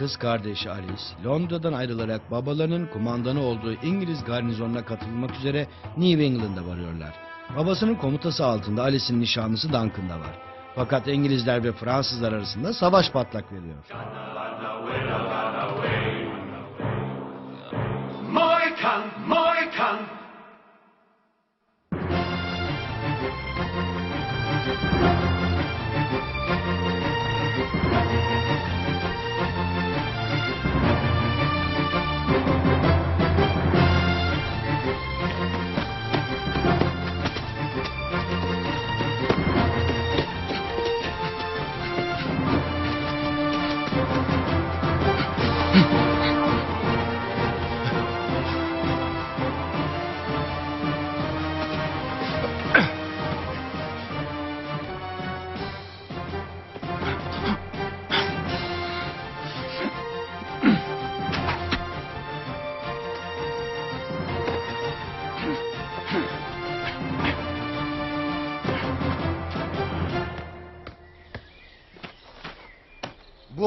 Kız kardeşi Alice, Londra'dan ayrılarak babalarının kumandanı olduğu İngiliz garnizonuna katılmak üzere New England'a varıyorlar. Babasının komutası altında Alice'in nişanlısı Duncan da var. Fakat İngilizler ve Fransızlar arasında savaş patlak veriyor.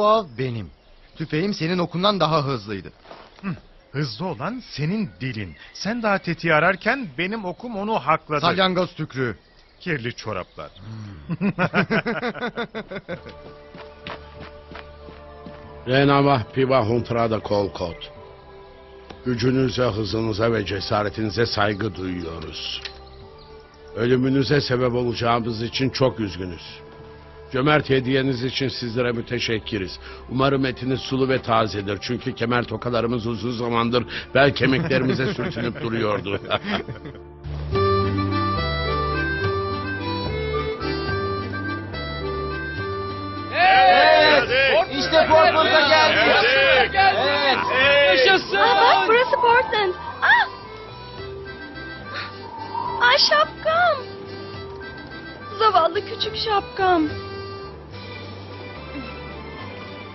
Bu av benim. Tüfeğim senin okundan daha hızlıydı. Hızlı olan senin dilin. Sen daha tetiği ararken benim okum onu hakladı. Salyangoz tükrüğü. Kirli çoraplar. Renamah piva huntrada kol kod. Gücünüze, hızınıza ve cesaretinize saygı duyuyoruz. Ölümünüze sebep olacağımız için çok üzgünüz. Cömert hediyeniz için sizlere müteşekkiriz. Umarım etiniz sulu ve tazedir. Çünkü kemer tokalarımız uzun zamandır bel kemiklerimize sürtünüp duruyordu. İşte Portland'a geldi. Evet. Yaşasın. Aa, bak burası Portland. Ah! Ay şapkam. Zavallı küçük şapkam.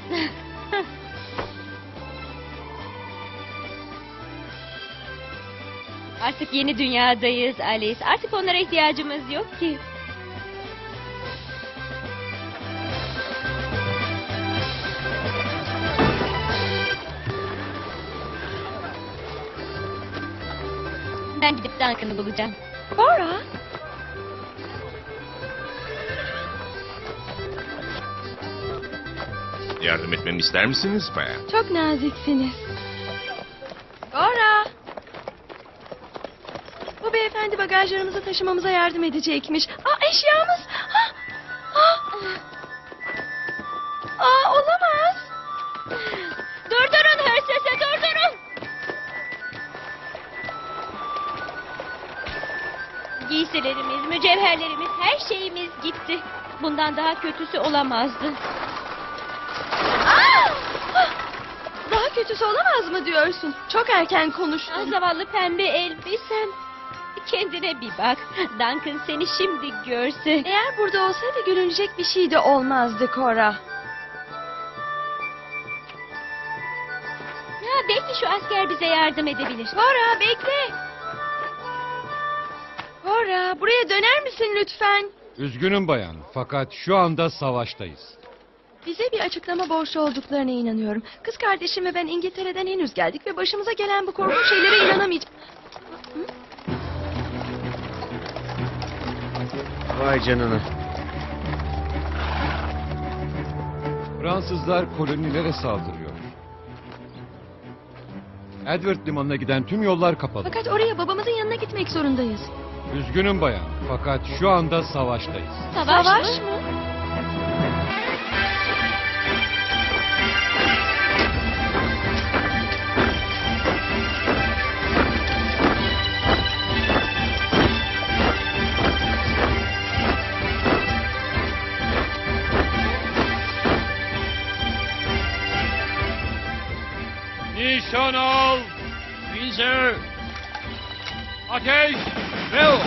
Artık yeni dünyadayız Alice. Artık onlara ihtiyacımız yok ki. Ben gidip Duncan'ı bulacağım. Cora. Yardım etmemi ister misiniz bayan? Çok naziksiniz. Cora. Bu beyefendi bagajlarımızı taşımamıza yardım edecekmiş. Aa eşyamız. Ah! Ah! Aa olamaz. Durdurun hırsızı durdurun. Giysilerimiz, mücevherlerimiz, her şeyimiz gitti. Bundan daha kötüsü olamazdı. Kötüsü olamaz mı diyorsun? Çok erken Ah, konuştun. zavallı pembe elbisen. Kendine bir bak. Duncan seni şimdi görse. Eğer burada olsaydı gülünecek bir şey de olmazdı Cora. Ha, belki şu asker bize yardım edebilir. Cora bekle. Cora buraya döner misin lütfen? Üzgünüm bayan fakat şu anda savaştayız. Bize bir açıklama borçlu olduklarına inanıyorum. Kız kardeşim ve ben İngiltere'den henüz geldik ve başımıza gelen bu korkunç şeylere inanamayacağım. Vay canına. Fransızlar kolonilere saldırıyor. Edward limanına giden tüm yollar kapalı. Fakat oraya babamızın yanına gitmek zorundayız. Üzgünüm bayan fakat şu anda savaştayız. Savaş, Savaş mı? Nişan al! Bize! Ateş! Vel!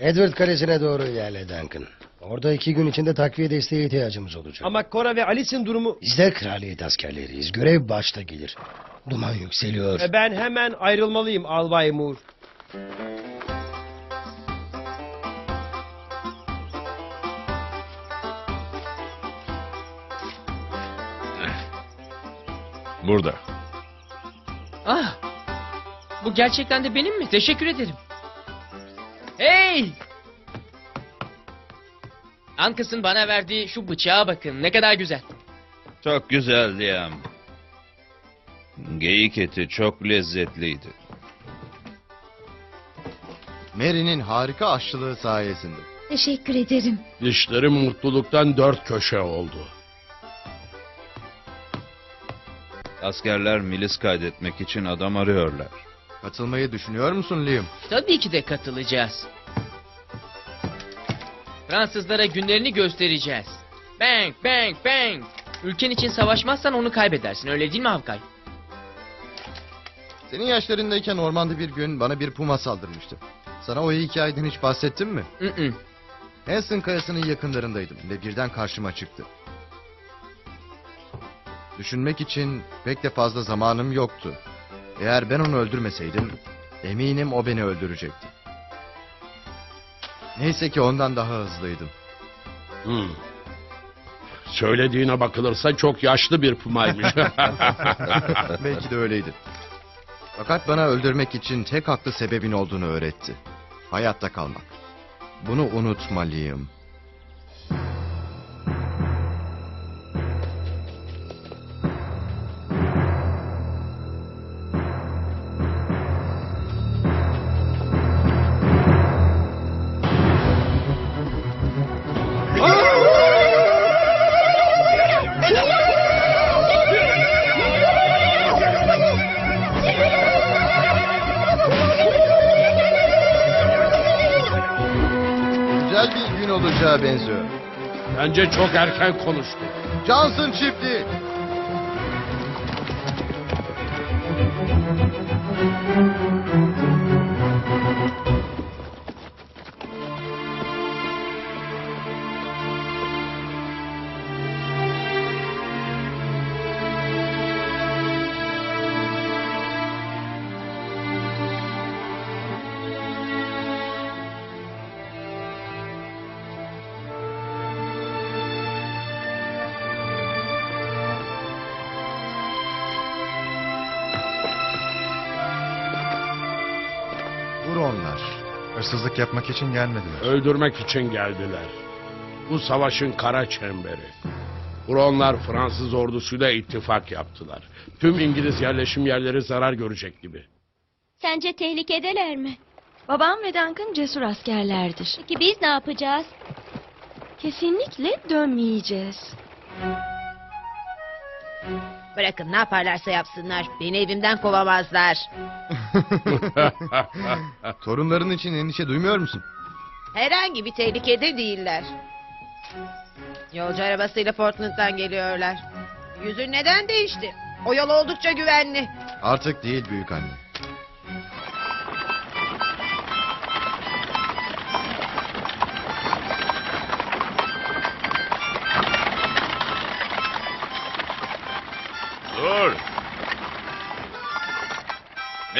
Edward Kalesi'ne doğru ilerle Duncan. Orada iki gün içinde takviye desteğe ihtiyacımız olacak. Ama Cora ve Alice'in durumu... Biz de kraliyet askerleriyiz. Görev başta gelir. Duman yükseliyor. Ben hemen ayrılmalıyım Albay Moore. Burada. Ah! Bu gerçekten de benim mi? Teşekkür ederim. Hey! Ankas'ın bana verdiği şu bıçağa bakın. Ne kadar güzel. Çok güzel Liam. Geyik eti çok lezzetliydi. Mary'nin harika aşçılığı sayesinde. Teşekkür ederim. Dişlerim mutluluktan dört köşe oldu. Askerler milis kaydetmek için adam arıyorlar. Katılmayı düşünüyor musun Liam? Tabii ki de katılacağız. Fransızlara günlerini göstereceğiz. Bang bang bang. Ülken için savaşmazsan onu kaybedersin. Öyle değil mi Avkay? Senin yaşlarındayken ormanda bir gün bana bir puma saldırmıştı. Sana o hikayeden hiç bahsettim mi? Mm-mm. Hanson Kayası'nın yakınlarındaydım ve birden karşıma çıktı. Düşünmek için pek de fazla zamanım yoktu. Eğer ben onu öldürmeseydim, eminim o beni öldürecekti. Neyse ki ondan daha hızlıydım. Hmm. Söylediğine bakılırsa çok yaşlı bir pumaymış. Belki de öyleydi. Fakat bana öldürmek için tek haklı sebebin olduğunu öğretti. Hayatta kalmak. Bunu unutmalıyım. Benziyor. Bence çok erken konuştu. Johnson çiftliği. Hırsızlık yapmak için gelmediler. Öldürmek için geldiler. Bu savaşın kara çemberi. Huronlar Fransız ordusuyla ittifak yaptılar. Tüm İngiliz yerleşim yerleri zarar görecek gibi. Sence tehlikedeler mi? Babam ve Duncan cesur askerlerdir. Peki biz ne yapacağız? Kesinlikle dönmeyeceğiz. Bırakın ne yaparlarsa yapsınlar. Beni evimden kovamazlar. Torunların için endişe duymuyor musun? Herhangi bir tehlikede değiller. Yolcu arabasıyla Portland'dan geliyorlar. Yüzün neden değişti? O yol oldukça güvenli. Artık değil büyük anne.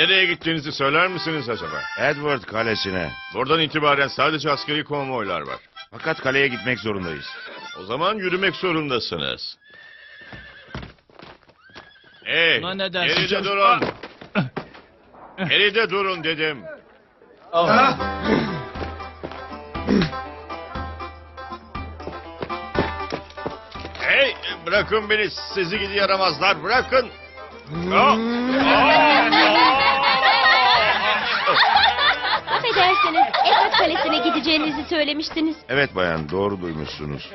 Nereye gittiğinizi söyler misiniz acaba? Edward Kalesi'ne. Buradan itibaren sadece askeri konvoylar var. Fakat kaleye gitmek zorundayız. O zaman yürümek zorundasınız. Hey, Buna ne dersin? geride durun. geride durun dedim. Hey, bırakın beni, sizi gidi yaramazlar, bırakın. Ah! Affedersiniz. Esat Kalesi'ne gideceğinizi söylemiştiniz. Evet bayan doğru duymuşsunuz.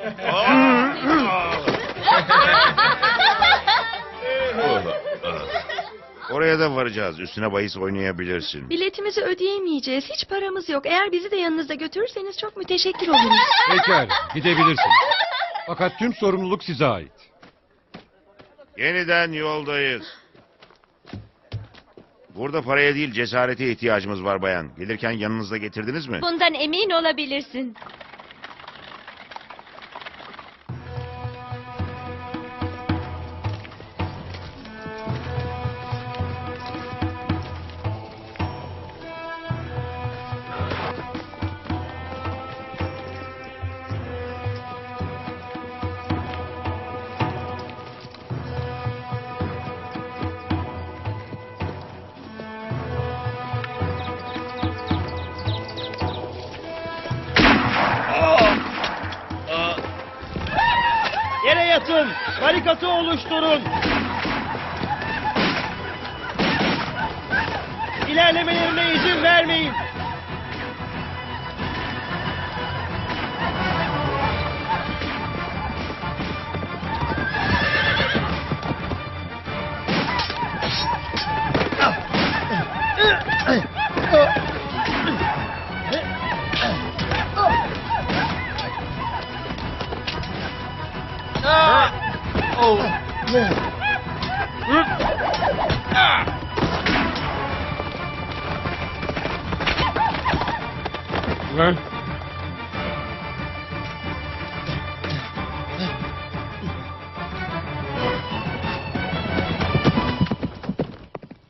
Oraya da varacağız. Üstüne bahis oynayabilirsin. Biletimizi ödeyemeyeceğiz. Hiç paramız yok. Eğer bizi de yanınızda götürürseniz çok müteşekkir oluruz. Pekala gidebilirsin. Fakat tüm sorumluluk size ait. Yeniden yoldayız. Burada paraya değil cesarete ihtiyacımız var bayan. Gelirken yanınızda getirdiniz mi? Bundan emin olabilirsin. Yatın. Barikatı oluşturun. İlerlemelerine izin vermeyin.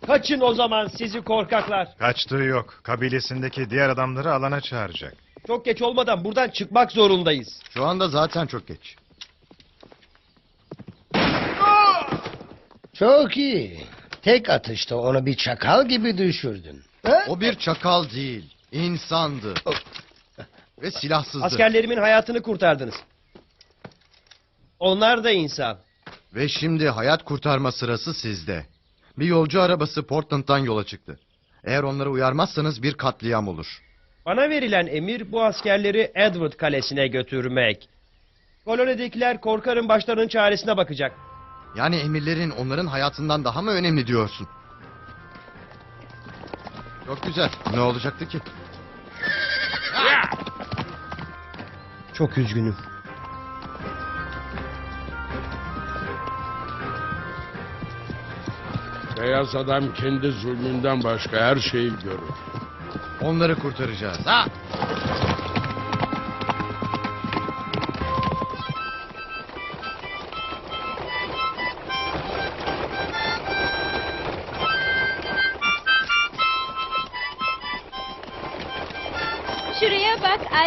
Kaçın o zaman sizi korkaklar. Kaçtığı yok. Kabilesindeki diğer adamları alana çağıracak. Çok geç olmadan buradan çıkmak zorundayız. Şu anda zaten çok geç. Çok iyi. Tek atışta onu bir çakal gibi düşürdün. O bir çakal değil. insandı. Ve silahsızdı. Askerlerimin hayatını kurtardınız. Onlar da insan. Ve şimdi hayat kurtarma sırası sizde. Bir yolcu arabası Portland'dan yola çıktı. Eğer onları uyarmazsanız bir katliam olur. Bana verilen emir bu askerleri Edward Kalesi'ne götürmek. Kolonidekiler korkarım başlarının çaresine bakacak. Yani emirlerin onların hayatından daha mı önemli diyorsun? Çok güzel. Ne olacaktı ki? Çok üzgünüm. Beyaz adam kendi zulmünden başka her şeyi görür. Onları kurtaracağız. Ha!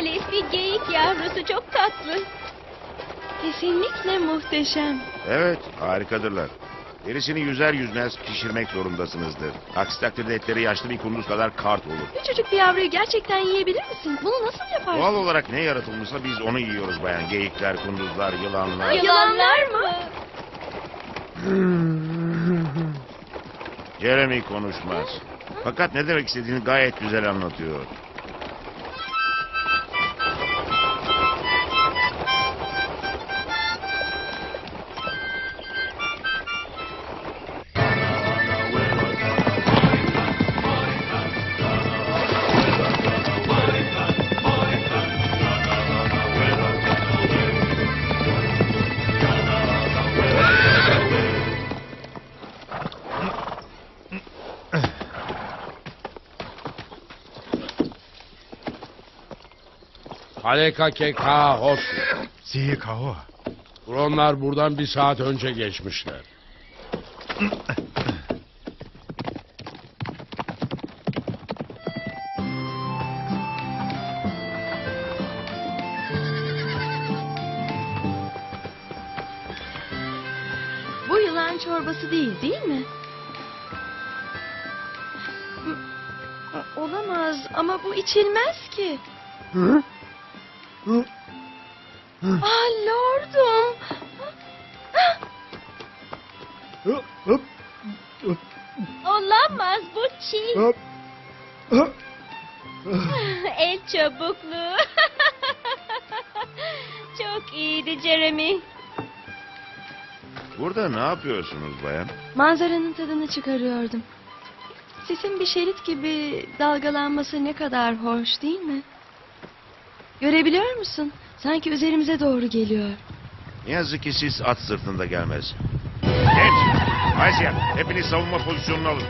Alice bir geyik yavrusu çok tatlı. Kesinlikle muhteşem. Evet, harikadırlar. Derisini yüzer yüzmez pişirmek zorundasınızdır. Aksi takdirde etleri yaşlı bir kunduz kadar kart olur. Küçücük bir yavruyu gerçekten yiyebilir misin? Bunu nasıl yaparsın? Doğal olarak ne yaratılmışsa biz onu yiyoruz bayan. Geyikler, kunduzlar, yılanlar. Yılanlar mı? Jeremy konuşmaz. Fakat ne demek istediğini gayet güzel anlatıyor. Haleka keka hot. Sihikaho. Dronlar buradan bir saat önce geçmişler. Bu yılan çorbası değil değil mi? Olamaz ama bu içilmez ki. Ah Burada ne yapıyorsunuz bayan? Manzaranın tadını çıkarıyordum. Sisin bir şerit gibi dalgalanması ne kadar hoş değil mi? Görebiliyor musun? Sanki üzerimize doğru geliyor. Ne yazık ki siz at sırtında gelmez. Geç! Ayşe, hepiniz savunma pozisyonunu alın.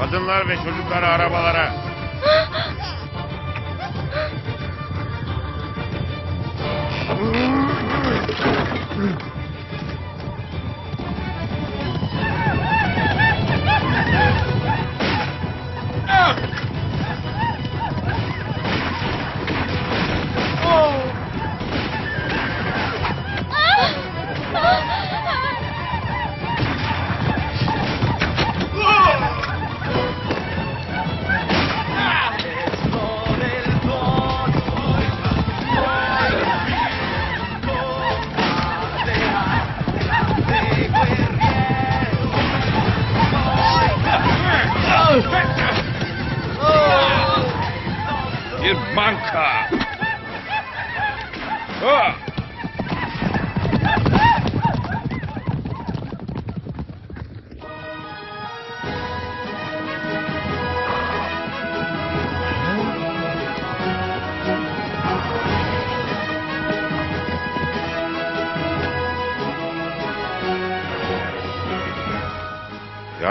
Kadınlar ve çocukları arabalara. Oh, my God.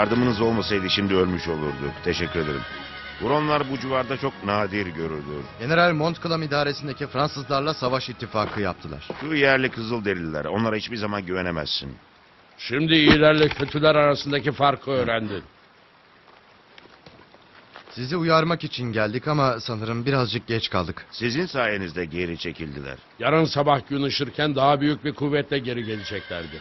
Yardımınız olmasaydı şimdi ölmüş olurdu. Teşekkür ederim. Huronlar bu civarda çok nadir görülür. General Montcalm idaresindeki Fransızlarla savaş ittifakı yaptılar. Şu yerli Kızılderililer. Onlara hiçbir zaman güvenemezsin. Şimdi iyilerle kötüler arasındaki farkı öğrendin. Sizi uyarmak için geldik ama sanırım birazcık geç kaldık. Sizin sayenizde geri çekildiler. Yarın sabah gün ışırken daha büyük bir kuvvetle geri geleceklerdi.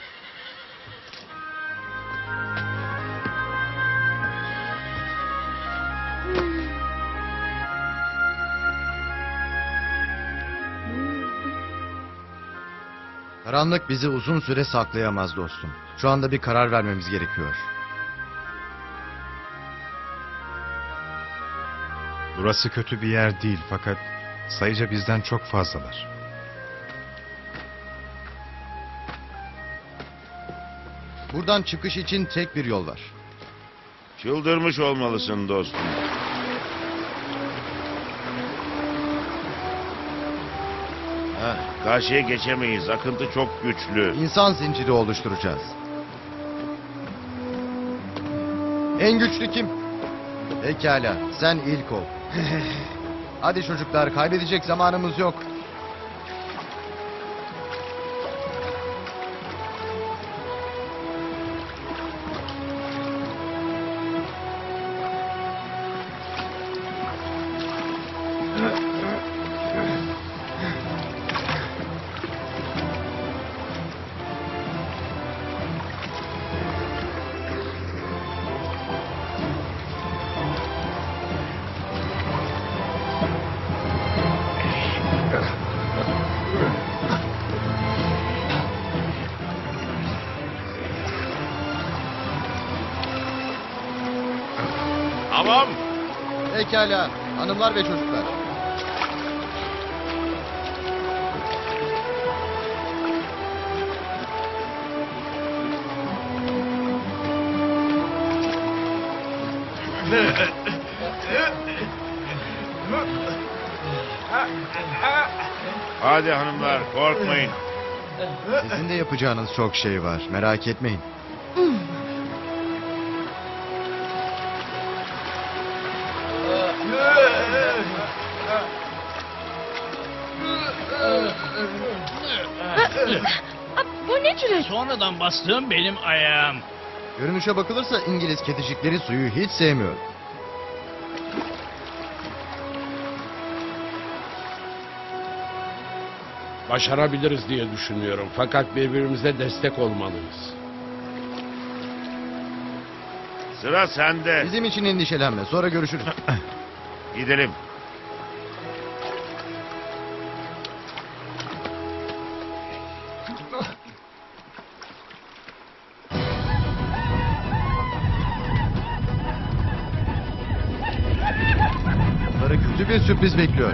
Karanlık bizi uzun süre saklayamaz dostum. Şu anda bir karar vermemiz gerekiyor. Burası kötü bir yer değil fakat sayıca bizden çok fazlalar. Buradan çıkış için tek bir yol var. Çıldırmış olmalısın dostum. Karşıya geçemeyiz. Akıntı çok güçlü. İnsan zinciri oluşturacağız. En güçlü kim? Pekala, sen ilk ol. Hadi çocuklar, kaybedecek zamanımız yok. Tamam. Pekala, hanımlar ve çocuklar. Hadi hanımlar korkmayın. Sizin de yapacağınız çok şey var, merak etmeyin. Bu ne cüret? Sonradan bastığım benim ayağım. Görünüşe bakılırsa İngiliz kedicikleri suyu hiç sevmiyor. Başarabiliriz diye düşünüyorum. Fakat birbirimize destek olmalıyız. Sıra sende. Bizim için endişelenme, sonra görüşürüz. Gidelim. Sürpriz bekliyor.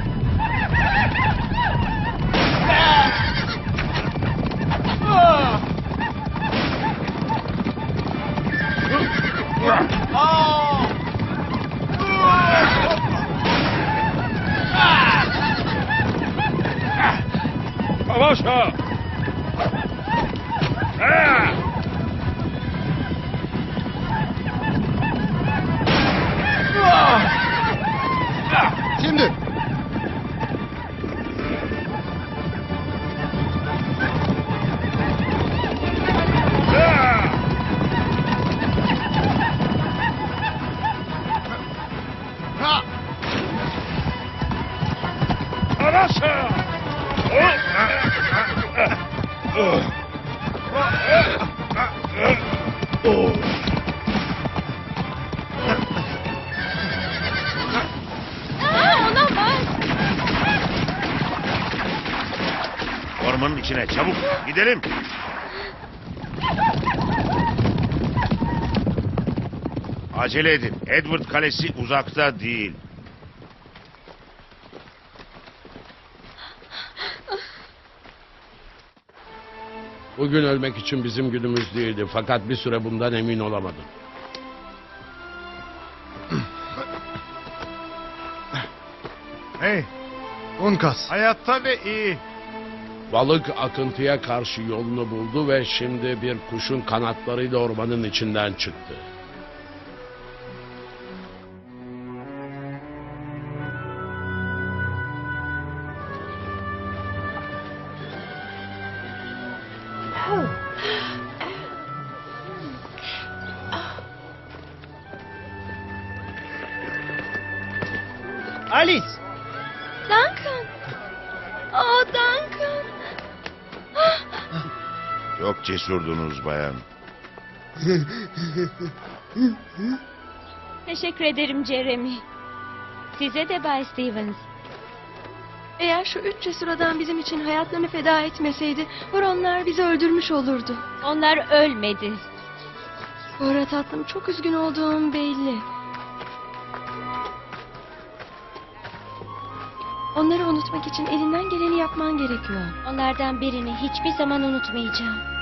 Savaşa! Şimdi. Arasa! Aa, olamaz. Ormanın içine çabuk gidelim. Acele edin. Edward Kalesi uzakta değil. Bugün ölmek için bizim günümüz değildi. Fakat bir süre bundan emin olamadım. Hey, Unkas. hayatta ve iyi. Balık akıntıya karşı yolunu buldu ve şimdi bir kuşun kanatlarıyla ormanın içinden çıktı. Cesurdunuz bayan. Teşekkür ederim Jeremy. Size de Bay Stevens. Eğer şu üç cesur adam bizim için hayatlarını feda etmeseydi... ...Huronlar bizi öldürmüş olurdu. Onlar ölmedi. Bora tatlım çok üzgün olduğum belli. Onları unutmak için elinden geleni yapman gerekiyor. Onlardan birini hiçbir zaman unutmayacağım.